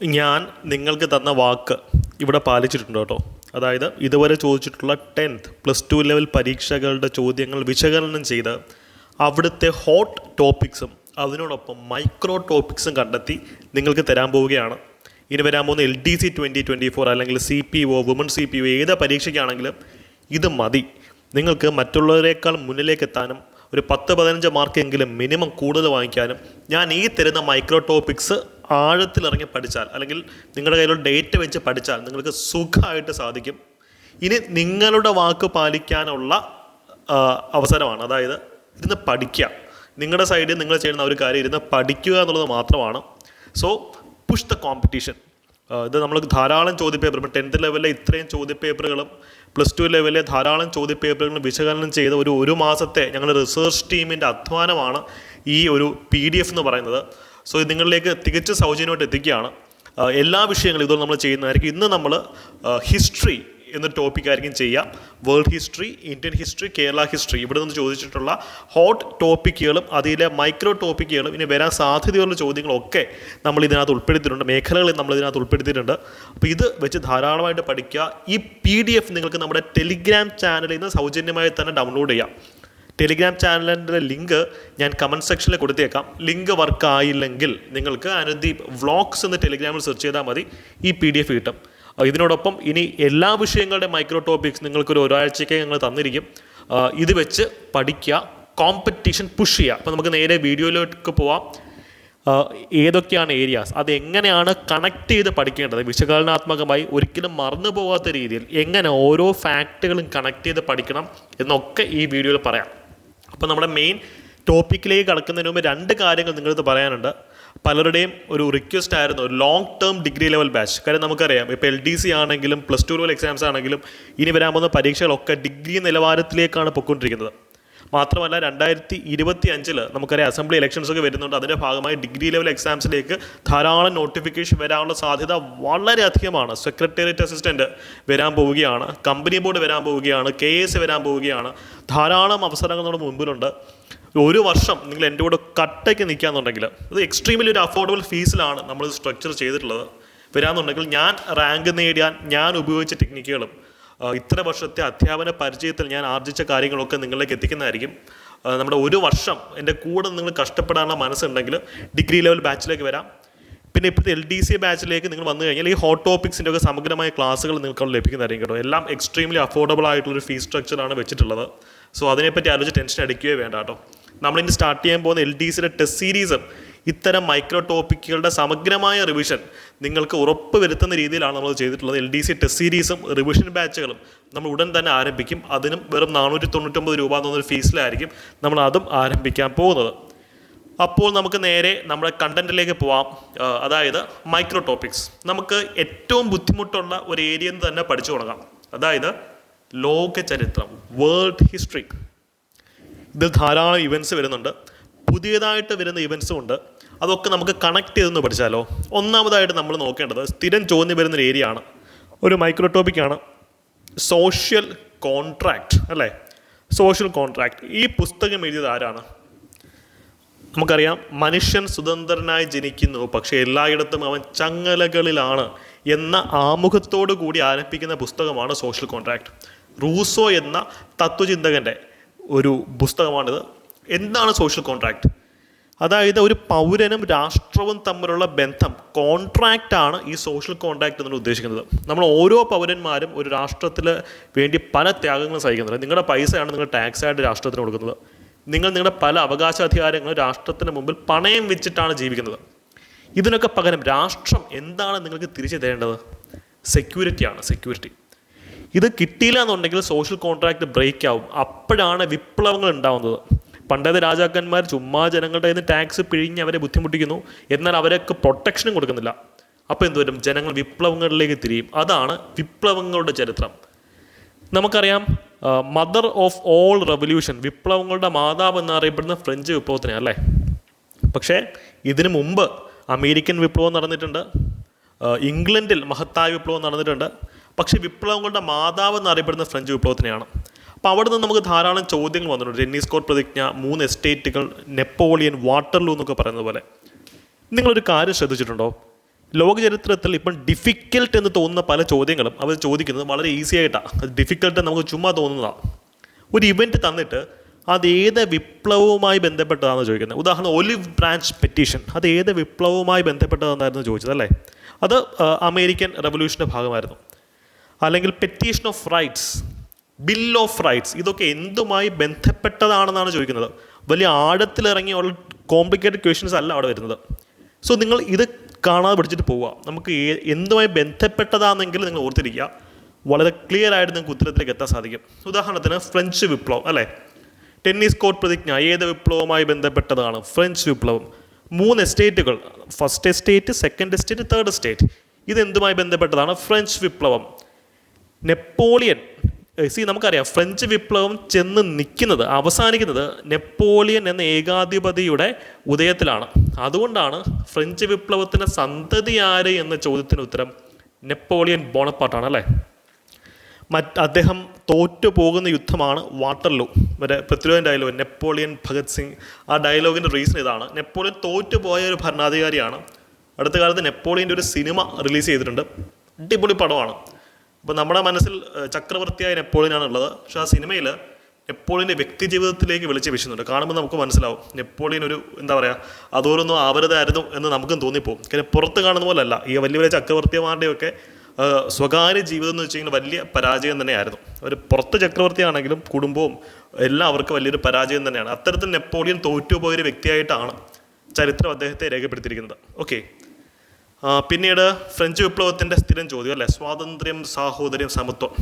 ഞാൻ നിങ്ങൾക്ക് തന്ന വാക്ക് ഇവിടെ പാലിച്ചിട്ടുണ്ട് കേട്ടോ. അതായത് ഇതുവരെ ചോദിച്ചിട്ടുള്ള ടെൻത്ത് പ്ലസ് ടു ലെവൽ പരീക്ഷകളുടെ ചോദ്യങ്ങൾ വിശകലനം ചെയ്ത് അവിടുത്തെ ഹോട്ട് ടോപ്പിക്സും അതിനോടൊപ്പം മൈക്രോ ടോപ്പിക്സും കണ്ടെത്തി നിങ്ങൾക്ക് തരാൻ പോവുകയാണ്. ഇനി വരാൻ പോകുന്ന L D C twenty twenty four അല്ലെങ്കിൽ C P O woman C P O ഏത് പരീക്ഷയ്ക്കാണെങ്കിലും ഇത് മതി. നിങ്ങൾക്ക് മറ്റുള്ളവരെക്കാൾ മുന്നിലേക്ക് എത്താനും ഒരു പത്ത് പതിനഞ്ച് മാർക്കെങ്കിലും മിനിമം കൂടുതൽ വാങ്ങിക്കാനും ഞാൻ ഈ തരുന്ന മൈക്രോ ടോപ്പിക്സ് ആഴത്തിലിറങ്ങി പഠിച്ചാൽ അല്ലെങ്കിൽ നിങ്ങളുടെ കയ്യിലുള്ള ഡേറ്റ് വെച്ച് പഠിച്ചാൽ നിങ്ങൾക്ക് സുഖമായിട്ട് സാധിക്കും. ഇനി നിങ്ങളുടെ വാക്ക് പാലിക്കാനുള്ള അവസരമാണ്. അതായത് ഇരുന്ന് പഠിക്കുക. നിങ്ങളുടെ സൈഡിൽ നിങ്ങൾ ചെയ്യുന്ന ഒരു കാര്യം ഇരുന്ന് പഠിക്കുക എന്നുള്ളത് മാത്രമാണ്. സോ പുഷ് ദ കോമ്പറ്റീഷൻ ഇത് നമ്മൾ ധാരാളം ചോദ്യപേപ്പർ ടെൻത്ത് ലെവലിലെ ഇത്രയും ചോദ്യപേപ്പറുകളും പ്ലസ് ടു ലെവലിലെ ധാരാളം ചോദ്യപേപ്പറുകളും വിശകലനം ചെയ്ത ഒരു ഒരു മാസത്തെ ഞങ്ങളുടെ റിസർച്ച് ടീമിന്റെ അധ്വാനമാണ് ഈ ഒരു പി ഡി എഫ് എന്ന് പറയുന്നത്. സോ ഇത് നിങ്ങളിലേക്ക് തികച്ച സൗജന്യമായിട്ട് എത്തിക്കുകയാണ്. എല്ലാ വിഷയങ്ങളും ഇതുപോലെ നമ്മൾ ചെയ്യുന്നതായിരിക്കും. ഇന്ന് നമ്മൾ ഹിസ്റ്ററി എന്ന ടോപ്പിക് ആയിരിക്കും ചെയ്യുക world history Indian history Kerala history ഇവിടെ നിന്ന് ചോദിച്ചിട്ടുള്ള ഹോട്ട് ടോപ്പിക്കുകളും അതിലെ മൈക്രോ ടോപ്പിക്കുകളും ഇനി വരാൻ സാധ്യതയുള്ള ചോദ്യങ്ങളൊക്കെ നമ്മൾ ഇതിനകത്ത് ഉൾപ്പെടുത്തിയിട്ടുണ്ട്. മേഖലകളിൽ നമ്മൾ ഇതിനകത്ത് ഉൾപ്പെടുത്തിയിട്ടുണ്ട്. അപ്പോൾ ഇത് വെച്ച് ധാരാളമായിട്ട് പഠിക്കുക. ഈ പി നിങ്ങൾക്ക് നമ്മുടെ ടെലിഗ്രാം ചാനലിൽ നിന്ന് സൗജന്യമായി തന്നെ ഡൗൺലോഡ് ചെയ്യാം. ടെലിഗ്രാം ചാനലിന്റെ ലിങ്ക് ഞാൻ കമന്റ് സെക്ഷനിൽ കൊടുത്തേക്കാം. ലിങ്ക് വർക്ക് ആയില്ലെങ്കിൽ നിങ്ങൾക്ക് അനുദീപ് വ്ളോഗ്സ് എന്ന് ടെലിഗ്രാമിൽ സെർച്ച് ചെയ്താൽ മതി. ഈ പി ഡി എഫ് കിട്ടും ഇതിനോടൊപ്പം ഇനി എല്ലാ വിഷയങ്ങളുടെ മൈക്രോ ടോപ്പിക്സ് നിങ്ങൾക്കൊരു ഒരാഴ്ചയ്ക്ക് ഞങ്ങൾ തന്നിരിക്കും. ഇത് വെച്ച് പഠിക്കുക കോമ്പറ്റീഷൻ പുഷ് ചെയ്യുക. അപ്പോൾ നമുക്ക് നേരെ വീഡിയോയിലേക്ക് പോവാം. ഏതൊക്കെയാണ് ഏരിയാസ് അത് എങ്ങനെയാണ് കണക്ട് ചെയ്ത് പഠിക്കേണ്ടത്? വിശകലനാത്മകമായി ഒരിക്കലും മറന്നു പോകാത്ത രീതിയിൽ എങ്ങനെ ഓരോ ഫാക്റ്റുകളും കണക്ട് ചെയ്ത് പഠിക്കണം എന്നൊക്കെ ഈ വീഡിയോയിൽ പറയാം. അപ്പോൾ നമ്മുടെ മെയിൻ ടോപ്പിക്കിലേക്ക് കടക്കുന്നതിന് മുമ്പ് രണ്ട് കാര്യങ്ങൾ നിങ്ങളിത് പറയാനുണ്ട്. പലരുടെയും ഒരു റിക്വസ്റ്റ് ആയിരുന്നു ഒരു long term degree level batch കാര്യം നമുക്കറിയാം ഇപ്പോൾ എൽ ഡി സി ആണെങ്കിലും പ്ലസ് ടു ലെവൽ എക്സാംസ് ആണെങ്കിലും ഇനി വരാൻ പോകുന്ന പരീക്ഷകളൊക്കെ ഡിഗ്രി നിലവാരത്തിലേക്കാണ് പൊയ്ക്കൊണ്ടിരിക്കുന്നത്. മാത്രമല്ല രണ്ടായിരത്തി ഇരുപത്തി അഞ്ചിൽ നമുക്കറിയാം അസംബ്ലി ഇലക്ഷൻസ് ഒക്കെ വരുന്നുണ്ട്. അതിന്റെ ഭാഗമായി ഡിഗ്രി ലെവൽ എക്സാംസിലേക്ക് ധാരാളം നോട്ടിഫിക്കേഷൻ വരാനുള്ള സാധ്യത വളരെ അധികമാണ് സെക്രട്ടേറിയറ്റ് അസിസ്റ്റന്റ് വരാൻ പോവുകയാണ് കമ്പനി ബോർഡ് വരാൻ പോവുകയാണ് കെ എസ് വരാൻ പോവുകയാണ്. ധാരാളം അവസരങ്ങൾ നമ്മുടെ മുമ്പിലുണ്ട് ഒരു വർഷം നിങ്ങൾ എന്റെ കൂടെ കട്ടയ്ക്ക് നിൽക്കാന്നുണ്ടെങ്കിൽ അത് എക്സ്ട്രീമിലി ഒരു അഫോർഡബിൾ ഫീസിലാണ് നമ്മൾ സ്ട്രക്ചർ ചെയ്തിട്ടുള്ളത്. വരാമെന്നുണ്ടെങ്കിൽ ഞാൻ റാങ്ക് നേടിയാൻ ഞാൻ ഉപയോഗിച്ച ടെക്നിക്കുകളും ഇത്ര വർഷത്തെ അധ്യാപന പരിചയത്തിൽ ഞാൻ ആർജിച്ച കാര്യങ്ങളൊക്കെ നിങ്ങളിലേക്ക് എത്തിക്കുന്നതായിരിക്കും. നമ്മുടെ ഒരു വർഷം എന്റെ കൂടെ നിങ്ങൾ കഷ്ടപ്പെടാനുള്ള മനസ്സുണ്ടെങ്കിൽ ഡിഗ്രി ലെവൽ ബാച്ചിലേക്ക് വരാം. പിന്നെ ഇപ്പോഴത്തെ എൽ ഡി സി ബാച്ചിലേക്ക് നിങ്ങൾ വന്നു കഴിഞ്ഞാൽ ഈ ഹോട്ട് ടോപ്പിക്സിന്റെ ഒക്കെ സമഗ്രമായ ക്ലാസ്സുകൾ നിങ്ങൾക്ക് ലഭിക്കുന്നതായിരിക്കും കേട്ടോ. എല്ലാം എക്സ്ട്രീംലി അഫോർഡബിൾ ആയിട്ടുള്ളൊരു ഫീസ് സ്ട്രക്ചറാണ് വെച്ചിട്ടുള്ളത്. സോ അതിനെപ്പറ്റി ആലോചിച്ച് ടെൻഷൻ അടിക്കുകയോ വേണ്ട കേട്ടോ. നമ്മളിനി സ്റ്റാർട്ട് ചെയ്യാൻ പോകുന്ന എൽ ഡി സിയുടെ ടെസ്റ്റ് സീരീസും ഇത്തരം മൈക്രോ ടോപ്പിക്കുകളുടെ സമഗ്രമായ റിവിഷൻ നിങ്ങൾക്ക് ഉറപ്പ് വരുത്തുന്ന രീതിയിലാണ് നമ്മൾ ചെയ്തിട്ടുള്ളത്. എൽ ഡി സി ടെസ്റ്റ് സീരീസും റിവിഷൻ ബാച്ചുകളും നമ്മൾ ഉടൻ തന്നെ ആരംഭിക്കും. അതിനും വെറും നാനൂറ്റി തൊണ്ണൂറ്റൊമ്പത് രൂപ എന്നൊരു ഫീസിലായിരിക്കും നമ്മൾ അതും ആരംഭിക്കാൻ പോകുന്നത്. അപ്പോൾ നമുക്ക് നേരെ നമ്മുടെ കണ്ടന്റിലേക്ക് പോവാം. അതായത് മൈക്രോ ടോപ്പിക്സ് നമുക്ക് ഏറ്റവും ബുദ്ധിമുട്ടുള്ള ഒരു ഏരിയ എന്ന് തന്നെ പഠിച്ചു തുടങ്ങാം. അതായത് ലോക ചരിത്രം വേൾഡ് ഹിസ്റ്ററി ഇതിൽ ധാരാളം ഇവന്റ്സ് വരുന്നുണ്ട്. പുതിയതായിട്ട് വരുന്ന ഇവൻസും ഉണ്ട്. അതൊക്കെ നമുക്ക് കണക്ട് ചെയ്തെന്ന് പഠിച്ചാലോ? ഒന്നാമതായിട്ട് നമ്മൾ നോക്കേണ്ടത് സ്ഥിരം ചോദ്യം വരുന്നൊരു ഏരിയ ആണ്. ഒരു മൈക്രോ ടോപ്പിക്കാണ് സോഷ്യൽ കോൺട്രാക്റ്റ് അല്ലേ? സോഷ്യൽ കോൺട്രാക്റ്റ് ഈ പുസ്തകം എഴുതിയത് ആരാണ്? നമുക്കറിയാം മനുഷ്യൻ സ്വതന്ത്രനായി ജനിക്കുന്നു. പക്ഷേ എല്ലായിടത്തും അവൻ ചങ്ങലകളിലാണ് എന്ന ആമുഖത്തോടു കൂടി ആരംഭിക്കുന്ന പുസ്തകമാണ് സോഷ്യൽ കോൺട്രാക്ട് റൂസോ എന്ന തത്വചിന്തകന്റെ ഒരു പുസ്തകമാണിത്. എന്താണ് സോഷ്യൽ കോൺട്രാക്ട് അതായത് ഒരു പൗരനും രാഷ്ട്രവും തമ്മിലുള്ള ബന്ധം കോൺട്രാക്റ്റാണ് ഈ സോഷ്യൽ കോൺട്രാക്റ്റ് എന്ന് ഉദ്ദേശിക്കുന്നത്. നമ്മൾ ഓരോ പൗരന്മാരും ഒരു രാഷ്ട്രത്തിൽ വേണ്ടി പല ത്യാഗങ്ങൾ സഹിക്കുന്നുണ്ട്. നിങ്ങളുടെ പൈസയാണ് നിങ്ങൾ ടാക്സ് ആയിട്ട് രാഷ്ട്രത്തിന് കൊടുക്കുന്നത്. നിങ്ങൾ നിങ്ങളുടെ പല അവകാശാധികാരങ്ങളും രാഷ്ട്രത്തിന് മുമ്പിൽ പണയം വെച്ചിട്ടാണ് ജീവിക്കുന്നത്. ഇതിനൊക്കെ പകരം രാഷ്ട്രം എന്താണ് നിങ്ങൾക്ക് തിരിച്ചു തരേണ്ടത്? സെക്യൂരിറ്റിയാണ് സെക്യൂരിറ്റി ഇത് കിട്ടിയില്ല എന്നുണ്ടെങ്കിൽ സോഷ്യൽ കോൺട്രാക്റ്റ് ബ്രേക്ക് ആവും. അപ്പോഴാണ് വിപ്ലവങ്ങൾ ഉണ്ടാവുന്നത്. പണ്ടത്തെ രാജാക്കന്മാർ ചുമ്മാ ജനങ്ങളുടെ നിന്ന് ടാക്സ് പിഴിഞ്ഞ് അവരെ ബുദ്ധിമുട്ടിക്കുന്നു. എന്നാൽ അവരൊക്കെ പ്രൊട്ടക്ഷനും കൊടുക്കുന്നില്ല. അപ്പോൾ എന്തുവരും ജനങ്ങൾ വിപ്ലവങ്ങളിലേക്ക് തിരിയും. അതാണ് വിപ്ലവങ്ങളുടെ ചരിത്രം. നമുക്കറിയാം മദർ ഓഫ് ഓൾ റെവല്യൂഷൻ വിപ്ലവങ്ങളുടെ മാതാവ് എന്നറിയപ്പെടുന്ന ഫ്രഞ്ച് വിപ്ലവത്തിനെ അല്ലേ? പക്ഷേ ഇതിനു മുമ്പ് അമേരിക്കൻ വിപ്ലവം നടന്നിട്ടുണ്ട്. ഇംഗ്ലണ്ടിൽ മഹത്തായ വിപ്ലവം നടന്നിട്ടുണ്ട്. പക്ഷേ വിപ്ലവങ്ങളുടെ മാതാവ് എന്നറിയപ്പെടുന്ന ഫ്രഞ്ച് വിപ്ലവത്തിനെയാണ്. അപ്പോൾ അവിടെ നിന്ന് നമുക്ക് ധാരാളം ചോദ്യങ്ങൾ വന്നിട്ടുണ്ട്. ടെന്നീസ് കോർട്ട് പ്രതിജ്ഞ മൂന്ന് എസ്റ്റേറ്റുകൾ നെപ്പോളിയൻ വാട്ടർലൂ എന്നൊക്കെ പറയുന്നത് പോലെ. നിങ്ങളൊരു കാര്യം ശ്രദ്ധിച്ചിട്ടുണ്ടോ? ലോക ചരിത്രത്തിൽ ഇപ്പം ഡിഫിക്കൽട്ട് എന്ന് തോന്നുന്ന പല ചോദ്യങ്ങളും അവർ ചോദിക്കുന്നത് വളരെ ഈസി ആയിട്ടാണ് അത് ഡിഫിക്കൽട്ട് നമുക്ക് ചുമ്മാ തോന്നുന്നതാണ് ഒരു ഇവന്റ് തന്നിട്ട് അത് ഏത് വിപ്ലവവുമായി ബന്ധപ്പെട്ടതാണെന്ന് ചോദിക്കുന്നത്. ഉദാഹരണം ഒലിവ് ബ്രാഞ്ച് പെറ്റീഷൻ അത് ഏത് വിപ്ലവവുമായി ബന്ധപ്പെട്ടതെന്നായിരുന്നു ചോദിച്ചത് അല്ലേ? അത് അമേരിക്കൻ റവല്യൂഷന്റെ ഭാഗമായിരുന്നു. അല്ലെങ്കിൽ petition of rights bill of rights ഇതൊക്കെ എന്തുമായി ബന്ധപ്പെട്ടതാണെന്നാണ് ചോദിക്കുന്നത്. വലിയ ആഴത്തിലിറങ്ങിയുള്ള കോംപ്ലിക്കേറ്റഡ് ക്വസ്റ്റ്യൻസ് അല്ല അവിടെ വരുന്നത്. സോ നിങ്ങൾ ഇത് കാണാതെ പഠിച്ചിട്ട് പോവുക. നമുക്ക് എന്തുമായി ബന്ധപ്പെട്ടതാണെങ്കിൽ നിങ്ങൾ ഓർത്തിരിക്കുക. വളരെ ക്ലിയർ ആയിട്ട് നിങ്ങൾക്ക് ഉത്തരത്തിലേക്ക് എത്താൻ സാധിക്കും. ഉദാഹരണത്തിന് ഫ്രഞ്ച് വിപ്ലവം അല്ലേ? ടെന്നീസ് കോർട്ട് പ്രതിജ്ഞ ഏത് വിപ്ലവവുമായി ബന്ധപ്പെട്ടതാണ്? ഫ്രഞ്ച് വിപ്ലവം. മൂന്ന് എസ്റ്റേറ്റുകൾ first estate second estate third estate ഇതെന്തുമായി ബന്ധപ്പെട്ടതാണ്? ഫ്രഞ്ച് വിപ്ലവം. നെപ്പോളിയൻ സി നമുക്കറിയാം ഫ്രഞ്ച് വിപ്ലവം ചെന്ന് നിൽക്കുന്നത് അവസാനിക്കുന്നത് നെപ്പോളിയൻ എന്ന ഏകാധിപതിയുടെ ഉദയത്തിലാണ്. അതുകൊണ്ടാണ് ഫ്രഞ്ച് വിപ്ലവത്തിന്റെ സന്തതി ആര് എന്ന ചോദ്യത്തിന് ഉത്തരം നെപ്പോളിയൻ ബോണപ്പാട്ടാണ് അല്ലേ? മറ്റ് അദ്ദേഹം തോറ്റു പോകുന്ന യുദ്ധമാണ് വാട്ടർലൂ. മറ്റേ പൃഥ്വിരാജൻ ഡയലോഗ് നെപ്പോളിയൻ ഭഗത് സിംഗ്. ആ ഡയലോഗിന്റെ റീസൺ ഇതാണ്. നെപ്പോളിയൻ തോറ്റുപോയ ഒരു ഭരണാധികാരിയാണ്. അടുത്ത കാലത്ത് നെപ്പോളിയന്റെ ഒരു സിനിമ റിലീസ് ചെയ്തിട്ടുണ്ട്. അടിപൊളി പടമാണ്. അപ്പോൾ നമ്മുടെ മനസ്സിൽ ചക്രവർത്തിയായ നെപ്പോളിയനാണുള്ളത് പക്ഷേ ആ സിനിമയിൽ നെപ്പോളിയന്റെ വ്യക്തി ജീവിതത്തിലേക്ക് വിളിച്ച് വീശുന്നുണ്ട്. കാണുമ്പോൾ നമുക്ക് മനസ്സിലാവും നെപ്പോളിയൻ ഒരു എന്താ പറയുക അതോരൊന്നും ആവരുതായിരുന്നു എന്ന് നമുക്കും തോന്നിപ്പോകും. കാര്യം പുറത്ത് കാണുന്ന പോലല്ല. ഈ വലിയ വലിയ ചക്രവർത്തിമാരുടെയൊക്കെ സ്വകാര്യ ജീവിതം എന്ന് വെച്ച് കഴിഞ്ഞാൽ വലിയ പരാജയം തന്നെയായിരുന്നു. അവർ പുറത്ത് ചക്രവർത്തിയാണെങ്കിലും കുടുംബവും എല്ലാം അവർക്ക് വലിയൊരു പരാജയം തന്നെയാണ്. അത്തരത്തിൽ നെപ്പോളിയൻ തോറ്റുപോയൊരു വ്യക്തിയായിട്ടാണ് ചരിത്രം അദ്ദേഹത്തെ രേഖപ്പെടുത്തിയിരിക്കുന്നത്. ഓക്കെ. പിന്നീട് ഫ്രഞ്ച് വിപ്ലവത്തിന്റെ സ്ഥിരം ചോദ്യം അല്ലേ? സ്വാതന്ത്ര്യം സാഹോദര്യം സമത്വം.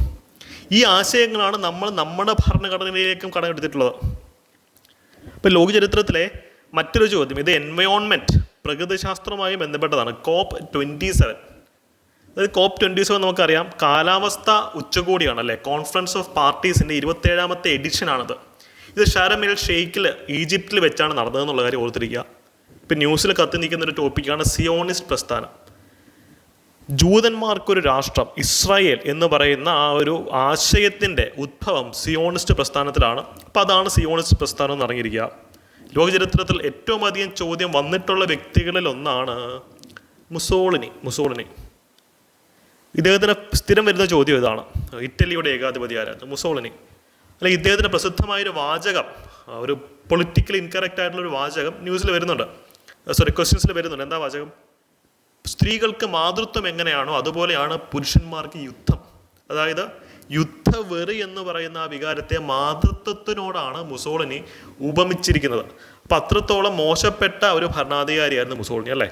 ഈ ആശയങ്ങളാണ് നമ്മൾ നമ്മുടെ ഭരണഘടനയിലേക്കും കടമെടുത്തിട്ടുള്ളത്. ഇപ്പോൾ ലോകചരിത്രത്തിലെ മറ്റൊരു ചോദ്യം ഇത് എൻവയോൺമെന്റ് പ്രകൃതിശാസ്ത്രവുമായി ബന്ധപ്പെട്ടതാണ്. കോപ്പ് ട്വന്റി സെവൻ അതായത് കോപ്പ് ട്വന്റി സെവൻ നമുക്കറിയാം കാലാവസ്ഥ ഉച്ചകോടിയാണ് അല്ലേ? കോൺഫറൻസ് ഓഫ് പാർട്ടീസിന്റെ ഇരുപത്തേഴാമത്തെ എഡിഷനാണിത് ഇത് ഷാരമിൽ ഷെയ്ക്കിൽ ഈജിപ്തിൽ വെച്ചാണ് നടന്നതെന്നുള്ള കാര്യം ഓർത്തിരിക്കുക. ഇപ്പം ന്യൂസിൽ കത്തി നിൽക്കുന്ന ഒരു ടോപ്പിക്കാണ് സിയോണിസ്റ്റ് പ്രസ്ഥാനം. ജൂതന്മാർക്കൊരു രാഷ്ട്രം ഇസ്രായേൽ എന്ന് പറയുന്ന ആ ഒരു ആശയത്തിന്റെ ഉദ്ഭവം സിയോണിസ്റ്റ് പ്രസ്ഥാനത്തിലാണ്. അപ്പോൾ അതാണ് സിയോണിസ്റ്റ് പ്രസ്ഥാനം എന്ന് അറിഞ്ഞിരിക്കുക ലോകചരിത്രത്തിൽ ഏറ്റവും അധികം ചോദ്യം വന്നിട്ടുള്ള വ്യക്തികളിൽ ഒന്നാണ് മുസോളിനി മുസോളിനി. ഇദ്ദേഹത്തിന് സ്ഥിരം വരുന്ന ചോദ്യം ഇതാണ്. ഇറ്റലിയുടെ ഏകാധിപതി ആരായിരുന്നു മുസോളിനി. അല്ല ഇദ്ദേഹത്തിന് പ്രസിദ്ധമായൊരു വാചകം ഒരു പൊളിറ്റിക്കലി ഇൻകറക്റ്റ് ആയിട്ടുള്ള ഒരു വാചകം ന്യൂസിൽ വരുന്നുണ്ട്. സോറി ക്വസ്റ്റ്യൻസിൽ വരുന്നുണ്ട്. എന്താ വാചകം? സ്ത്രീകൾക്ക് മാതൃത്വം എങ്ങനെയാണോ അതുപോലെയാണ് പുരുഷന്മാർക്ക് യുദ്ധം. അതായത് യുദ്ധവെറി എന്ന് പറയുന്ന ആ വികാരത്തെ മാതൃത്വത്തിനോടാണ് മുസോളിനി ഉപമിച്ചിരിക്കുന്നത്. അപ്പം അത്രത്തോളം മോശപ്പെട്ട ഒരു ഭരണാധികാരിയായിരുന്നു മുസോളിനി അല്ലേ?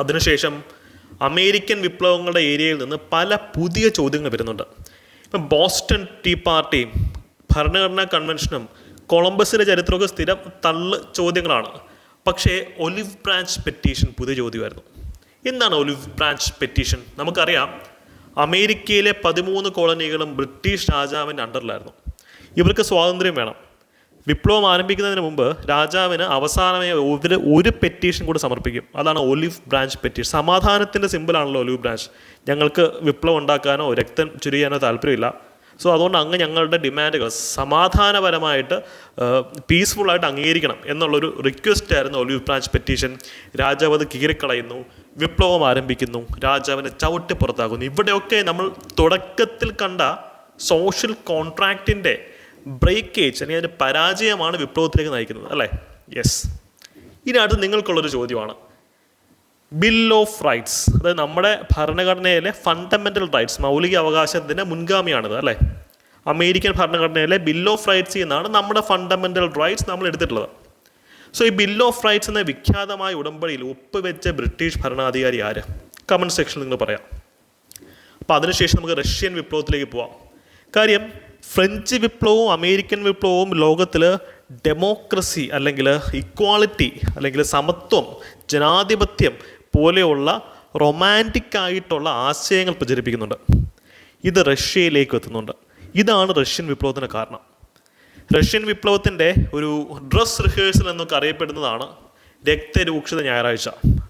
അതിനുശേഷം അമേരിക്കൻ വിപ്ലവങ്ങളുടെ ഏരിയയിൽ നിന്ന് പല പുതിയ ചോദ്യങ്ങൾ വരുന്നുണ്ട്. ഇപ്പം ബോസ്റ്റൺ ടീ പാർട്ടിയും ഭരണഘടനാ കൺവെൻഷനും കൊളംബസിന്റെ ചരിത്രമൊക്കെ സ്ഥിരം തള്ളു ചോദ്യങ്ങളാണ്. പക്ഷേ ഒലിവ് ബ്രാഞ്ച് പെറ്റീഷൻ പുതിയ ചോദ്യമായിരുന്നു. എന്താണ് ഒലിവ് ബ്രാഞ്ച് പെറ്റീഷൻ? നമുക്കറിയാം അമേരിക്കയിലെ പതിമൂന്ന് കോളനികളും ബ്രിട്ടീഷ് രാജാവിന്റെ അണ്ടറിലായിരുന്നു. ഇവർക്ക് സ്വാതന്ത്ര്യം വേണം. വിപ്ലവം ആരംഭിക്കുന്നതിന് മുമ്പ് രാജാവിന് അവസാനമായി ഒരു ഒരു പെറ്റീഷൻ കൂടി സമർപ്പിക്കും. അതാണ് ഒലിവ് ബ്രാഞ്ച് പെറ്റീഷൻ. സമാധാനത്തിന്റെ സിമ്പിളാണല്ലോ ഒലിവ് ബ്രാഞ്ച്. ഞങ്ങൾക്ക് വിപ്ലവം ഉണ്ടാക്കാനോ രക്തം ചുരിയാനോ താല്പര്യമില്ല. സോ അതുകൊണ്ട് അങ്ങ് ഞങ്ങളുടെ ഡിമാൻഡുകൾ സമാധാനപരമായിട്ട് പീസ്ഫുള്ളായിട്ട് അംഗീകരിക്കണം എന്നുള്ളൊരു റിക്വസ്റ്റ് ആയിരുന്നു ഒലിവ് ബ്രാഞ്ച് പെറ്റീഷൻ രാജാവ് അത് കീറിക്കളയുന്നു വിപ്ലവം ആരംഭിക്കുന്നു രാജാവിനെ ചവിട്ടി പുറത്താക്കുന്നു. ഇവിടെയൊക്കെ നമ്മൾ തുടക്കത്തിൽ കണ്ട സോഷ്യൽ കോൺട്രാക്റ്റിന്റെ ബ്രേക്കേജ് അല്ലെങ്കിൽ അതിന്റെ പരാജയമാണ് വിപ്ലവത്തിലേക്ക് നയിക്കുന്നത് അല്ലേ? യെസ് ഇതിനകത്ത് നിങ്ങൾക്കുള്ളൊരു ചോദ്യമാണ്. ബിൽ ഓഫ് റൈറ്റ്സ് അതായത് നമ്മുടെ ഭരണഘടനയിലെ ഫണ്ടമെന്റൽ റൈറ്റ്സ് മൗലിക അവകാശത്തിന്റെ മുൻഗാമിയാണിത് അല്ലേ? അമേരിക്കൻ ഭരണഘടനയിലെ ബിൽ ഓഫ് റൈറ്റ്സ് എന്നാണ് നമ്മുടെ ഫണ്ടമെന്റൽ റൈറ്റ്സ് നമ്മൾ എടുത്തിട്ടുള്ളത്. സോ ഈ ബിൽ ഓഫ് റൈറ്റ്സ് എന്ന വിഖ്യാതമായ ഉടമ്പടിയിൽ ഒപ്പുവെച്ച ബ്രിട്ടീഷ് ഭരണാധികാരി ആര്? കമന്റ് സെക്ഷനിൽ നിങ്ങൾ പറയാം. അപ്പോൾ അതിനുശേഷം നമുക്ക് റഷ്യൻ വിപ്ലവത്തിലേക്ക് പോവാം. കാര്യം ഫ്രഞ്ച് വിപ്ലവവും അമേരിക്കൻ വിപ്ലവവും ലോകത്തിൽ ഡെമോക്രസി അല്ലെങ്കിൽ ഇക്വാളിറ്റി അല്ലെങ്കിൽ സമത്വം ജനാധിപത്യം പോലെയുള്ള റൊമാന്റിക് ആയിട്ടുള്ള ആശയങ്ങൾ പ്രചരിപ്പിക്കുന്നുണ്ട്. ഇത് റഷ്യയിലേക്ക് എത്തുന്നുണ്ട്. ഇതാണ് റഷ്യൻ വിപ്ലവത്തിന് കാരണം. റഷ്യൻ വിപ്ലവത്തിന്റെ ഒരു ഡ്രസ് റിഹേഴ്സൽ എന്നൊക്കെ അറിയപ്പെടുന്നതാണ് രക്തരൂക്ഷിത ഞായറാഴ്ച.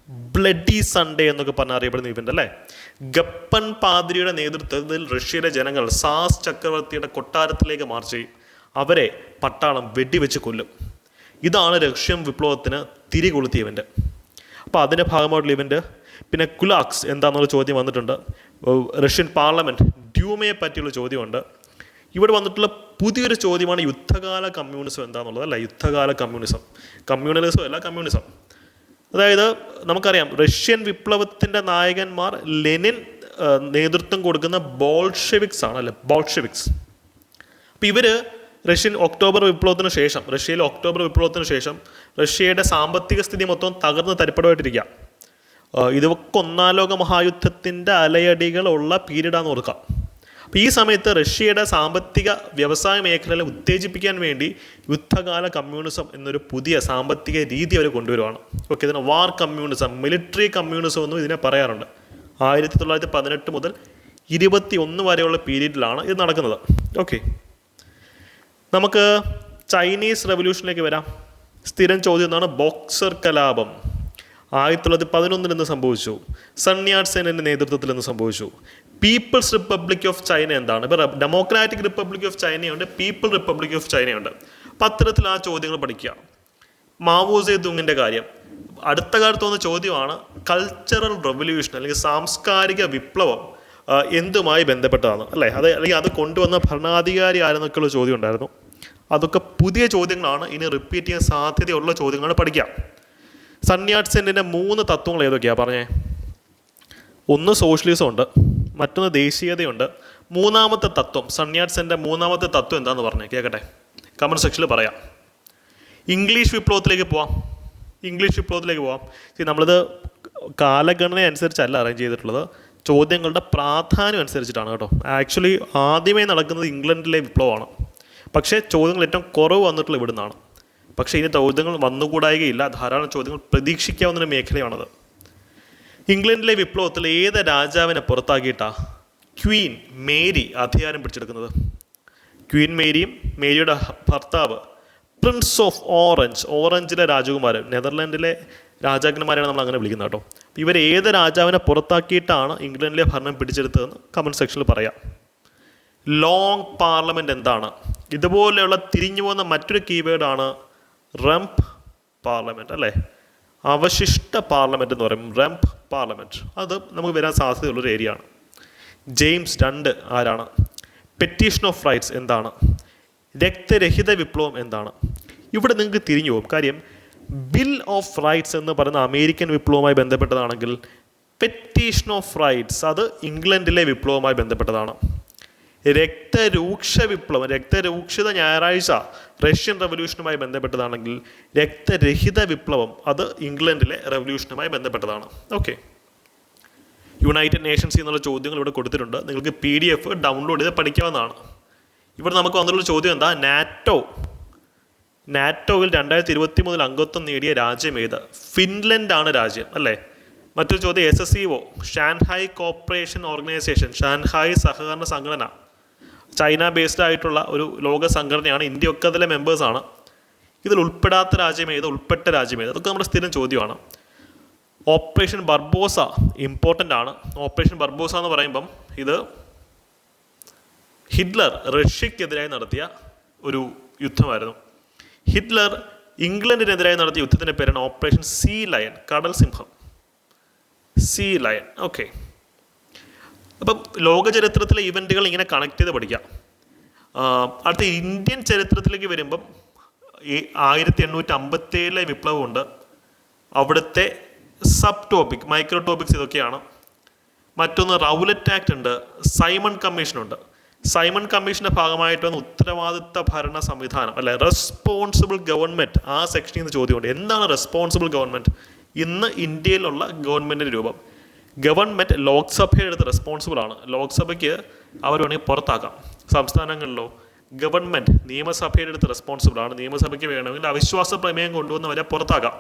ബ്ലഡി സൺഡേ എന്നൊക്കെ പറഞ്ഞ് അറിയപ്പെടുന്ന ഇവന്റ് അല്ലേ? ഗപ്പൻ പാതിരിയുടെ നേതൃത്വത്തിൽ റഷ്യയിലെ ജനങ്ങൾ സാസ് ചക്രവർത്തിയുടെ കൊട്ടാരത്തിലേക്ക് മാർച്ച് ചെയ്യും. അവരെ പട്ടാളം വെടിവെച്ച് കൊല്ലും. ഇതാണ് റഷ്യൻ വിപ്ലവത്തിന് തിരികൊളുത്തിയ ഇവന്റ് അപ്പോൾ അതിന്റെ ഭാഗമായിട്ടുള്ള ഇവന്റ് പിന്നെ കുലാക്സ് എന്താണെന്നുള്ള ചോദ്യം വന്നിട്ടുണ്ട്. റഷ്യൻ പാർലമെന്റ് ഡ്യൂമയെ പറ്റിയുള്ള ചോദ്യമുണ്ട്. ഇവിടെ വന്നിട്ടുള്ള പുതിയൊരു ചോദ്യമാണ് യുദ്ധകാല കമ്മ്യൂണിസം എന്താണെന്നുള്ളത് അല്ല? യുദ്ധകാല കമ്മ്യൂണിസം. കമ്മ്യൂണലിസം അല്ല കമ്മ്യൂണിസം. അതായത് നമുക്കറിയാം റഷ്യൻ വിപ്ലവത്തിന്റെ നായകന്മാർ ലെനിൻ നേതൃത്വം കൊടുക്കുന്ന ബോൾഷെവിക്സ് ആണ് ബോൾഷെവിക്സ്. അപ്പോൾ ഇവർ റഷ്യൻ ഒക്ടോബർ വിപ്ലവത്തിന് ശേഷം റഷ്യയിലെ ഒക്ടോബർ വിപ്ലവത്തിന് ശേഷം റഷ്യയുടെ സാമ്പത്തിക സ്ഥിതി മൊത്തം തകർന്ന് തരിപ്പടമായിട്ടിരിക്കുക. ഇതൊക്കെ ഒന്നാം ലോക മഹായുദ്ധത്തിന്റെ അലയടികളുള്ള പീരീഡാന്ന് ഓർക്കാം അപ്പോൾ ഈ സമയത്ത് റഷ്യയുടെ സാമ്പത്തിക വ്യവസായ മേഖലകളെ ഉത്തേജിപ്പിക്കാൻ വേണ്ടി യുദ്ധകാല കമ്മ്യൂണിസം എന്നൊരു പുതിയ സാമ്പത്തിക രീതി അവർ കൊണ്ടുവരുവാണ്. ഓക്കെ ഇതിനെ വാർ കമ്മ്യൂണിസം മിലിറ്ററി കമ്മ്യൂണിസം എന്നും ഇതിനെ പറയാറുണ്ട്. ആയിരത്തി തൊള്ളായിരത്തി പതിനെട്ട് മുതൽ ഇരുപത്തി ഒന്ന് വരെയുള്ള പീരീഡിലാണ് ഇത് നടക്കുന്നത്. ഓക്കെ. നമുക്ക് ചൈനീസ് റെവല്യൂഷനിലേക്ക് വരാം. സ്ഥിരം ചോദ്യം എന്നാണ് ബോക്സർ കലാപം. ആയിരത്തി തൊള്ളായിരത്തി പതിനൊന്നിൽ നിന്ന് സംഭവിച്ചു? സൺയാഡ് സേനന്റെ നേതൃത്വത്തിൽ നിന്ന് സംഭവിച്ചു? പീപ്പിൾസ് റിപ്പബ്ലിക് ഓഫ് ചൈന എന്താണ്? ഇപ്പോൾ ഡെമോക്രാറ്റിക് റിപ്പബ്ലിക് ഓഫ് ചൈനയുണ്ട് പീപ്പിൾ റിപ്പബ്ലിക് ഓഫ് ചൈനയുണ്ട് അപ്പം അത്തരത്തിൽ ആ ചോദ്യങ്ങൾ പഠിക്കുക. മാവോസെ ദുങ്ങിന്റെ കാര്യം. അടുത്ത കാലത്ത് വന്ന ചോദ്യമാണ് കൾച്ചറൽ റെവല്യൂഷൻ അല്ലെങ്കിൽ സാംസ്കാരിക വിപ്ലവം എന്തുമായി ബന്ധപ്പെട്ടതാണ്? അല്ലേ? അത് അല്ലെങ്കിൽ അത് കൊണ്ടുവന്ന ഭരണാധികാരി ആരെന്നൊക്കെയുള്ള ചോദ്യം ഉണ്ടായിരുന്നു. അതൊക്കെ പുതിയ ചോദ്യങ്ങളാണ്. ഇനി റിപ്പീറ്റ് ചെയ്യാൻ സാധ്യതയുള്ള ചോദ്യങ്ങൾ പഠിക്കാം സൺയാഡ് മൂന്ന് തത്വങ്ങൾ ഏതൊക്കെയാണ് പറഞ്ഞേ. ഒന്ന് സോഷ്യലിസം ഉണ്ട്. മറ്റൊന്ന് ദേശീയതയുണ്ട്. മൂന്നാമത്തെ തത്വം സൺയാഡ് മൂന്നാമത്തെ തത്വം എന്താണെന്ന് പറഞ്ഞേ? കേൾക്കട്ടെ കമന്റ് സെക്ഷനിൽ പറയാം. ഇംഗ്ലീഷ് വിപ്ലവത്തിലേക്ക് പോവാം. ഇംഗ്ലീഷ് വിപ്ലവത്തിലേക്ക് പോവാം. ശരി നമ്മളിത് കാലഗണന അനുസരിച്ചല്ല അറേഞ്ച് ചെയ്തിട്ടുള്ളത്. ചോദ്യങ്ങളുടെ പ്രാധാന്യം അനുസരിച്ചിട്ടാണ് കേട്ടോ. ആക്ച്വലി ആദ്യമേ നടക്കുന്നത് ഇംഗ്ലണ്ടിലെ വിപ്ലവമാണ്. പക്ഷേ ചോദ്യങ്ങൾ ഏറ്റവും കുറവ് വന്നിട്ടുള്ള ഇവിടുന്നാണ്. പക്ഷേ ഇനി ചോദ്യങ്ങൾ വന്നുകൂടായികയില്ല. ധാരാളം ചോദ്യങ്ങൾ പ്രതീക്ഷിക്കാവുന്ന മേഖലയാണത്. ഇംഗ്ലണ്ടിലെ വിപ്ലവത്തിൽ ഏത് രാജാവിനെ പുറത്താക്കിയിട്ടാ ക്വീൻ മേരി അധികാരം പിടിച്ചെടുക്കുന്നത്? ക്വീൻ മേരിയും മേരിയുടെ ഭർത്താവ് പ്രിൻസ് ഓഫ് ഓറഞ്ച് ഓറഞ്ചിലെ രാജകുമാരൻ നെതർലാൻഡിലെ രാജാക്കന്മാരെയാണ് നമ്മൾ അങ്ങനെ വിളിക്കുന്നത് കേട്ടോ. ഇവർ ഏത് രാജാവിനെ പുറത്താക്കിയിട്ടാണ് ഇംഗ്ലണ്ടിലെ ഭരണം പിടിച്ചെടുത്തതെന്ന് കമന്റ് സെക്ഷനിൽ പറയാം. ലോങ് പാർലമെന്റ് എന്താണ്? ഇതുപോലെയുള്ള തിരിഞ്ഞു പോകുന്ന മറ്റൊരു കീവേഡാണ് റംപ് പാർലമെന്റ് അല്ലേ? അവശിഷ്ട പാർലമെന്റ് എന്ന് പറയും. റംപ് പാർലമെന്റ് അത് നമുക്ക് വരാൻ സാധ്യതയുള്ളൊരു ഏരിയ ആണ്. ജെയിംസ് രണ്ട് ആരാണ്? പെറ്റീഷൻ ഓഫ് റൈറ്റ്സ് എന്താണ്? രക്തരഹിത വിപ്ലവം എന്താണ്? ഇവിടെ നിങ്ങൾക്ക് തിരിഞ്ഞു പോകും. കാര്യം ബിൽ ഓഫ് റൈറ്റ്സ് എന്ന് പറയുന്ന അമേരിക്കൻ വിപ്ലവവുമായി ബന്ധപ്പെട്ടതാണെങ്കിൽ പെറ്റീഷൻ ഓഫ് റൈറ്റ്സ് അത് ഇംഗ്ലണ്ടിലെ വിപ്ലവവുമായി ബന്ധപ്പെട്ടതാണ്. രക്തരൂക്ഷ വിപ്ലവം രക്തരൂക്ഷിത ഞായറാഴ്ച റഷ്യൻ റവല്യൂഷനുമായി ബന്ധപ്പെട്ടതാണെങ്കിൽ രക്തരഹിത വിപ്ലവം അത് ഇംഗ്ലണ്ടിലെ റവല്യൂഷനുമായി ബന്ധപ്പെട്ടതാണ്. ഓക്കെ യുണൈറ്റഡ് നേഷൻസ് എന്നുള്ള ചോദ്യങ്ങൾ ഇവിടെ കൊടുത്തിട്ടുണ്ട്. നിങ്ങൾക്ക് പി ഡി എഫ് ഡൗൺലോഡ് ചെയ്ത് പഠിക്കാവുന്നതാണ്. ഇവിടെ നമുക്ക് വന്നിട്ടുള്ള ചോദ്യം എന്താ? നാറ്റോ. നാറ്റോയിൽ രണ്ടായിരത്തി ഇരുപത്തി മൂന്നിൽ അംഗത്വം നേടിയ രാജ്യം ഏത്? ഫിൻലൻഡ് ആണ് രാജ്യം അല്ലേ? മറ്റൊരു ചോദ്യം S S C O Shanghai cooperation organisation Shanghai സഹകരണ സംഘടന. ചൈന ബേസ്ഡ് ആയിട്ടുള്ള ഒരു ലോക സംഘടനയാണ്. ഇന്ത്യയൊക്കെ അതിലെ മെമ്പേഴ്സാണ് ഇതിൽ ഉൾപ്പെടാത്ത രാജ്യം ഏത്? ഉൾപ്പെട്ട രാജ്യം ഏത്? അതൊക്കെ നമ്മുടെ സ്ഥിരം ചോദ്യമാണ്. ഓപ്പറേഷൻ ബർബോസ ഇമ്പോർട്ടന്റ് ആണ്. ഓപ്പറേഷൻ ബർബോസ എന്ന് പറയുമ്പം ഇത് ഹിറ്റ്ലർ റഷ്യക്കെതിരായി നടത്തിയ ഒരു യുദ്ധമായിരുന്നു. ഹിറ്റ്ലർ ഇംഗ്ലണ്ടിനെതിരായി നടത്തിയ യുദ്ധത്തിന്റെ പേരാണ് ഓപ്പറേഷൻ സീ ലയൺ കടൽ സിംഹം സീ ലയൺ ഓക്കെ അപ്പം ലോക ചരിത്രത്തിലെ ഇവന്റുകൾ ഇങ്ങനെ കണക്ട് ചെയ്ത് പഠിക്കാം. അടുത്ത ഇന്ത്യൻ ചരിത്രത്തിലേക്ക് വരുമ്പം ഈ ആയിരത്തി എണ്ണൂറ്റി അമ്പത്തേഴിലെ വിപ്ലവമുണ്ട്. അവിടുത്തെ സബ് ടോപ്പിക് മൈക്രോ ടോപ്പിക്സ് ഇതൊക്കെയാണ്. മറ്റൊന്ന് റൗലറ്റ് ആക്ട് ഉണ്ട് സൈമൺ കമ്മീഷനുണ്ട് സൈമൺ കമ്മീഷന്റെ ഭാഗമായിട്ട് വന്ന ഉത്തരവാദിത്ത ഭരണ സംവിധാനം അല്ലെ റെസ്പോൺസിബിൾ ഗവൺമെന്റ് ആ സെക്ഷനിൽ നിന്ന് ചോദ്യമുണ്ട്. എന്താണ് റെസ്പോൺസിബിൾ ഗവൺമെന്റ് ഇന്ന് ഇന്ത്യയിലുള്ള ഗവൺമെന്റിന്റെ രൂപം. ഗവൺമെന്റ് ലോക്സഭയുടെ അടുത്ത് റെസ്പോൺസിബിൾ ആണ് ലോക്സഭയ്ക്ക് അവർ വേണമെങ്കിൽ പുറത്താക്കാം. സംസ്ഥാനങ്ങളിലോ ഗവൺമെന്റ് നിയമസഭയുടെ അടുത്ത് റെസ്പോൺസിബിൾ ആണ് നിയമസഭയ്ക്ക് വേണമെങ്കിൽ അവിശ്വാസ പ്രമേയം കൊണ്ടുവന്നവരെ പുറത്താക്കാം.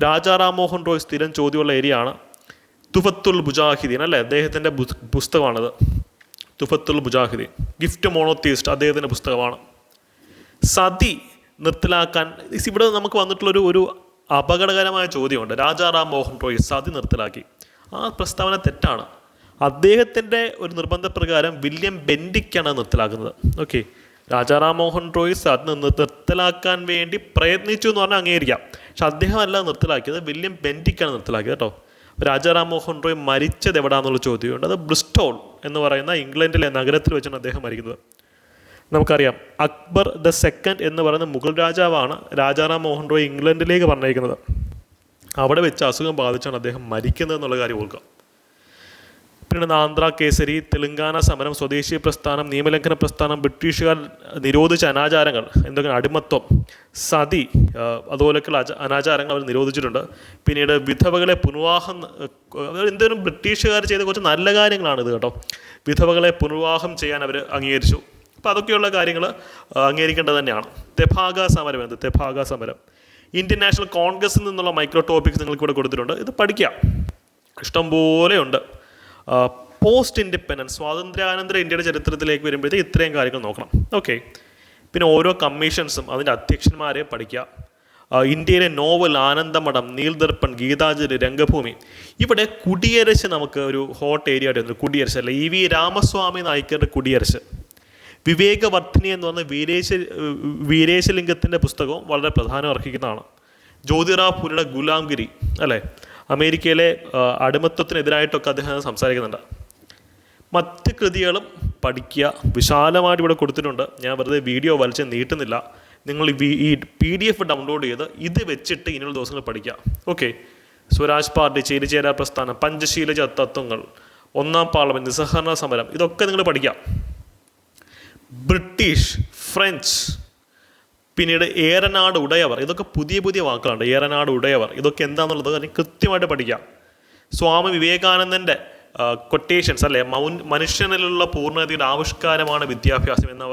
രാജാ റാംമോഹൻ റോയ് സ്ഥിരം ചോദ്യമുള്ള ഏരിയ ആണ് തുഫത്തുൽ മുജാഹിദീൻ അല്ലേ? അദ്ദേഹത്തിന്റെ പുസ്തകമാണത്. തുഫത്തുൽ മുജാഹിദീൻ. ഗിഫ്റ്റ് മോണോത്തീസ്റ്റ് അദ്ദേഹത്തിന്റെ പുസ്തകമാണ്. സതി നിർത്തലാക്കാൻ ഇവിടെ നമുക്ക് വന്നിട്ടുള്ളൊരു ഒരു അപകടകരമായ ചോദ്യമുണ്ട്. രാജാ റാം മോഹൻ റോയ് സതി നിർത്തലാക്കി. ആ പ്രസ്താവന തെറ്റാണ്. അദ്ദേഹത്തിന്റെ ഒരു നിർബന്ധപ്രകാരം വില്യം ബെൻഡിക്കാണ് നിർത്തലാക്കുന്നത്. ഓക്കെ രാജാറാം മോഹൻ റോയ്സ് അത് നിർ- നിർത്തലാക്കാൻ വേണ്ടി പ്രയത്നിച്ചു എന്ന് പറഞ്ഞാൽ അംഗീകരിക്കാം. പക്ഷെ അദ്ദേഹമല്ല നിർത്തലാക്കിയത് വില്യം ബെൻഡിക്കാണ് നിർത്തലാക്കിയത് കേട്ടോ. രാജാറാം മോഹൻ റോയ് മരിച്ചത് എവിടാന്നുള്ള ചോദ്യമുണ്ട്. അത് ബ്രിസ്റ്റോൾ എന്ന് പറയുന്ന ഇംഗ്ലണ്ടിലെ നഗരത്തിൽ വെച്ചാണ് അദ്ദേഹം മരിക്കുന്നത്. നമുക്കറിയാം അക്ബർ ദ സെക്കൻഡ് എന്ന് പറയുന്ന മുഗൾ രാജാവാണ് രാജാറാം മോഹൻ റോയ് ഇംഗ്ലണ്ടിലേക്ക് പറഞ്ഞിരിക്കുന്നത് അവിടെ വെച്ച് അസുഖം ബാധിച്ചാണ് അദ്ദേഹം മരിക്കുന്നത് എന്നുള്ള കാര്യം ഓർക്കുക. പിന്നെ ആന്ധ്ര കേസരി തെലുങ്കാന സമരം സ്വദേശി പ്രസ്ഥാനം നിയമലംഘന പ്രസ്ഥാനം ബ്രിട്ടീഷുകാർ നിരോധിച്ച അനാചാരങ്ങൾ എന്തൊക്കെയാണ്? അടിമത്വം സതി അതുപോലെയൊക്കെയുള്ള അനാചാരങ്ങൾ അവർ നിരോധിച്ചിട്ടുണ്ട്. പിന്നീട് വിധവകളെ പുനർവാഹം എന്തെങ്കിലും ബ്രിട്ടീഷുകാർ ചെയ്ത കുറച്ച് നല്ല കാര്യങ്ങളാണ് ഇത് കേട്ടോ. വിധവകളെ പുനർവാഹം ചെയ്യാൻ അവർ അംഗീകരിച്ചു. അപ്പോൾ അതൊക്കെയുള്ള കാര്യങ്ങൾ അംഗീകരിക്കേണ്ടത് തന്നെയാണ്. തെഭാഗ സമരം എന്ത്? തെഭാഗ സമരം. ഇന്ത്യൻ നാഷണൽ കോൺഗ്രസിൽ നിന്നുള്ള മൈക്രോ ടോപ്പിക്സ് നിങ്ങൾക്ക് ഇവിടെ കൊടുത്തിട്ടുണ്ട്. ഇത് പഠിക്കാം. ഇഷ്ടംപോലെയുണ്ട് പോസ്റ്റ് ഇൻഡിപെൻഡൻസ് സ്വാതന്ത്ര്യാനന്തര ഇന്ത്യയുടെ ചരിത്രത്തിലേക്ക് വരുമ്പോഴത്തേക്ക് ഇത്രയും കാര്യങ്ങൾ നോക്കണം. ഓക്കെ പിന്നെ ഓരോ കമ്മീഷൻസും അതിന്റെ അധ്യക്ഷന്മാരെ പഠിക്കുക. ഇന്ത്യയിലെ നോവൽ ആനന്ദമഠം നീൽദർപ്പൺ ഗീതാഞ്ജലി രംഗഭൂമി. ഇവിടെ കുടിയരശ് നമുക്ക് ഒരു ഹോട്ട് ഏരിയ ആയിട്ട് കുടിയരശ് അല്ല? ഇ വി രാമസ്വാമി നായിക്കരുടെ കുടിയരശ്. വിവേകവർദ്ധിനി എന്ന് പറഞ്ഞ വീരേശ വീരേശലിംഗത്തിന്റെ പുസ്തകവും വളരെ പ്രധാനം അർഹിക്കുന്നതാണ്. ജ്യോതിറാവ് പുരിയുടെ ഗുലാംഗിരി അല്ലേ? അമേരിക്കയിലെ അടിമത്വത്തിനെതിരായിട്ടൊക്കെ അദ്ദേഹം സംസാരിക്കുന്നുണ്ട്. മറ്റ് കൃതികളും പഠിക്കുക വിശാലമായിട്ട് ഇവിടെ കൊടുത്തിട്ടുണ്ട്. ഞാൻ വെറുതെ വീഡിയോ വലിച്ച് നീട്ടുന്നില്ല. നിങ്ങൾ ഈ പി ഡി എഫ് ഡൗൺലോഡ് ചെയ്ത് ഇത് വെച്ചിട്ട് ഇനിയുള്ള ദിവസങ്ങൾ പഠിക്കുക. ഓക്കെ. സ്വരാജ് പാർട്ടി ചേരിചേരാ പ്രസ്ഥാനം പഞ്ചശീലജ തത്വങ്ങൾ ഒന്നാം പാർലമെന്റ് നിസ്സഹകരണ സമരം ഇതൊക്കെ നിങ്ങൾ പഠിക്കാം ബ്രിട്ടീഷ് ഫ്രഞ്ച് പിന്നീട് ഏറനാട് ഉടയവർ. ഇതൊക്കെ പുതിയ പുതിയ വാക്കുകളുണ്ട് ഏറനാട് ഉടയവർ. ഇതൊക്കെ എന്താണെന്നുള്ളത് അതിന് കൃത്യമായിട്ട് പഠിക്കാം. സ്വാമി വിവേകാനന്ദന്റെ കൊട്ടേഷൻസ് അല്ലേ? മൗൻ മനുഷ്യനിലുള്ള പൂർണതയുടെ ആവിഷ്കാരമാണ് വിദ്യാഭ്യാസം എന്ന്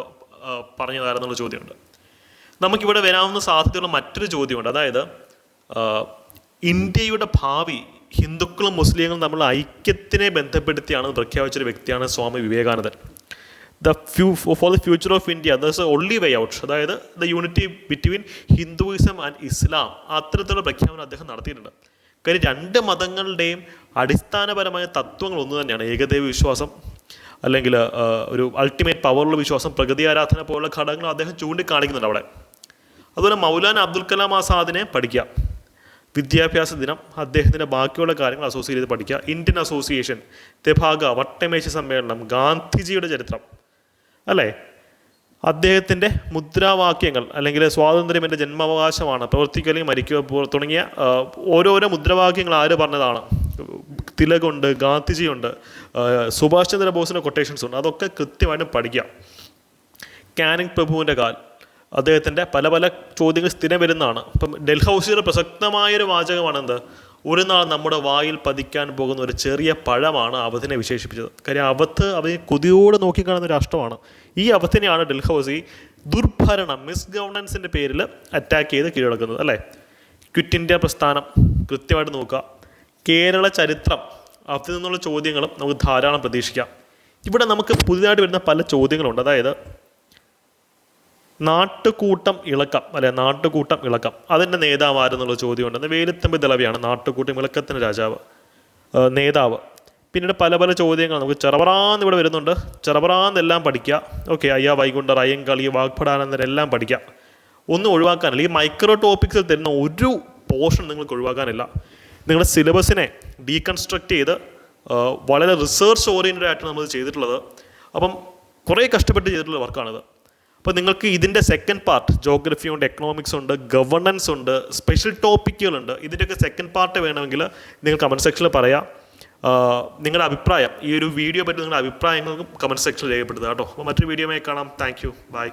പറഞ്ഞതായിരുന്നുള്ള ചോദ്യമുണ്ട്. നമുക്കിവിടെ വരാവുന്ന സാധ്യതയുള്ള മറ്റൊരു ചോദ്യമുണ്ട്. അതായത് ഇന്ത്യയുടെ ഭാവി ഹിന്ദുക്കളും മുസ്ലിങ്ങളും തമ്മിലുള്ള ഐക്യത്തിനെ ബന്ധപ്പെടുത്തിയാണ് പ്രഖ്യാപിച്ചൊരു വ്യക്തിയാണ് Swami Vivekanandan. The few for the future of India thus only way out അതായത് the unity between Hinduism and Islam അത്തരത്തിലുള്ള പ്രഖ്യാപനം അദ്ദേഹം നടത്തിയിട്ടുണ്ട്. കാര്യം രണ്ട് മതങ്ങളുടെയും അടിസ്ഥാനപരമായ തത്വങ്ങൾ ഒന്ന് തന്നെയാണ്. ഏകദൈവ വിശ്വാസം അല്ലെങ്കിൽ ഒരു അൾട്ടിമേറ്റ് പവറുള്ള വിശ്വാസം പ്രകൃതി ആരാധന പോലുള്ള ഘടകങ്ങൾ അദ്ദേഹം ചൂണ്ടിക്കാണിക്കുന്നുണ്ട് അവിടെ. അതുപോലെ മൗലാന അബ്ദുൽ കലാം ആസാദിനെ പഠിക്കുക. വിദ്യാഭ്യാസ ദിനം അദ്ദേഹത്തിന്റെ ബാക്കിയുള്ള കാര്യങ്ങൾ അസോസിയേറ്റ് ചെയ്ത് പഠിക്കുക. ഇന്ത്യൻ അസോസിയേഷൻ തെഭാഗ വട്ടമേശ സമ്മേളനം ഗാന്ധിജിയുടെ ചരിത്രം. അല്ലേ? അദ്ദേഹത്തിന്റെ മുദ്രാവാക്യങ്ങൾ അല്ലെങ്കിൽ സ്വാതന്ത്ര്യം എന്റെ ജന്മാവകാശമാണ് പ്രവർത്തിക്കുക അല്ലെങ്കിൽ മരിക്കുക തുടങ്ങിയ ഓരോരോ മുദ്രാവാക്യങ്ങൾ ആര് പറഞ്ഞതാണ്? തിലകുണ്ട് ഗാന്ധിജിയുണ്ട് സുഭാഷ് ചന്ദ്രബോസിന്റെ കൊട്ടേഷൻസ് ഉണ്ട്. അതൊക്കെ കൃത്യമായിട്ട് പഠിക്കാം കാനിങ് പ്രഭുവിന്റെ കാൽ. അദ്ദേഹത്തിന്റെ പല പല ചോദ്യങ്ങൾ സ്ഥിരം വരുന്നതാണ്. ഇപ്പം ഡൽഹൌസിയുടെ പ്രസക്തമായൊരു വാചകമാണ് എന്ത് ഒരു നാൾ നമ്മുടെ വായിൽ പതിക്കാൻ പോകുന്ന ഒരു ചെറിയ പഴമാണ് അവധിനെ വിശേഷിപ്പിച്ചത്. കാര്യം അവത്ത് അവയെ കൊതിയോടെ നോക്കിക്കാണുന്ന രാഷ്ട്രമാണ് ഈ അവത്തിനെയാണ് ഡൽഹൌസി ദുർഭരണം മിസ് ഗവർണൻസിന്റെ പേരിൽ അറ്റാക്ക് ചെയ്ത് കീഴടക്കുന്നത് അല്ലേ? ക്വിറ്റ് ഇന്ത്യ പ്രസ്ഥാനം. കൃത്യമായിട്ട് നോക്കുക. കേരള ചരിത്രം. അതിൽ നിന്നുള്ള ചോദ്യങ്ങളും നമുക്ക് ധാരാളം പ്രതീക്ഷിക്കാം. ഇവിടെ നമുക്ക് പുതിയതായിട്ട് വരുന്ന പല ചോദ്യങ്ങളുണ്ട്. അതായത് നാട്ടുകൂട്ടം ഇളക്കം അല്ലെ നാട്ടുകൂട്ടം ഇളക്കം. അതിന്റെ നേതാവ് ആരെന്നുള്ള ചോദ്യമുണ്ട് അത് വേലുത്തമ്പി ദളവിയാണ് നാട്ടുകൂട്ടം ഇളക്കത്തിന്റെ രാജാവ്. നേതാവ്. പിന്നീട് പല പല ചോദ്യങ്ങൾ നമുക്ക് ചെറവറാന്ന് ഇവിടെ വരുന്നുണ്ട്. ചെറവറാന്നെല്ലാം പഠിക്കുക. ഓക്കെ അയ്യ വൈകുണ്ഠർ അയ്യങ്കളി വാഗ്ഭടാനന്ദരെല്ലാം പഠിക്കുക. ഒന്നും ഒഴിവാക്കാനില്ല. ഈ മൈക്രോ ടോപ്പിക്സിൽ തരുന്ന ഒരു പോർഷൻ നിങ്ങൾക്ക് ഒഴിവാക്കാനില്ല. നിങ്ങളുടെ സിലബസിനെ ഡീകൺസ്ട്രക്റ്റ് ചെയ്ത് വളരെ റിസർച്ച് ഓറിയന്റഡ് ആയിട്ട് നമ്മൾ ചെയ്തിട്ടുള്ളത്. അപ്പം കുറേ കഷ്ടപ്പെട്ട് ചെയ്തിട്ടുള്ള വർക്കാണിത്. അപ്പോൾ നിങ്ങൾക്ക് ഇതിന്റെ സെക്കൻഡ് പാർട്ട് ജോഗ്രഫി ഉണ്ട് എക്കണോമിക്സ് ഉണ്ട് ഗവർണൻസ് ഉണ്ട് സ്പെഷ്യൽ ടോപ്പിക്കുകളുണ്ട് ഇതിന്റെയൊക്കെ സെക്കൻഡ് പാർട്ട് വേണമെങ്കിൽ നിങ്ങൾ കമന്റ് സെക്ഷനിൽ പറയാം. നിങ്ങളുടെ അഭിപ്രായം ഈ ഒരു വീഡിയോ പറ്റി നിങ്ങളുടെ അഭിപ്രായങ്ങൾക്കും കമന്റ് സെക്ഷനിൽ രേഖപ്പെടുത്തുക കേട്ടോ. അപ്പോൾ മറ്റൊരു വീഡിയോമായി കാണാം. Thank you by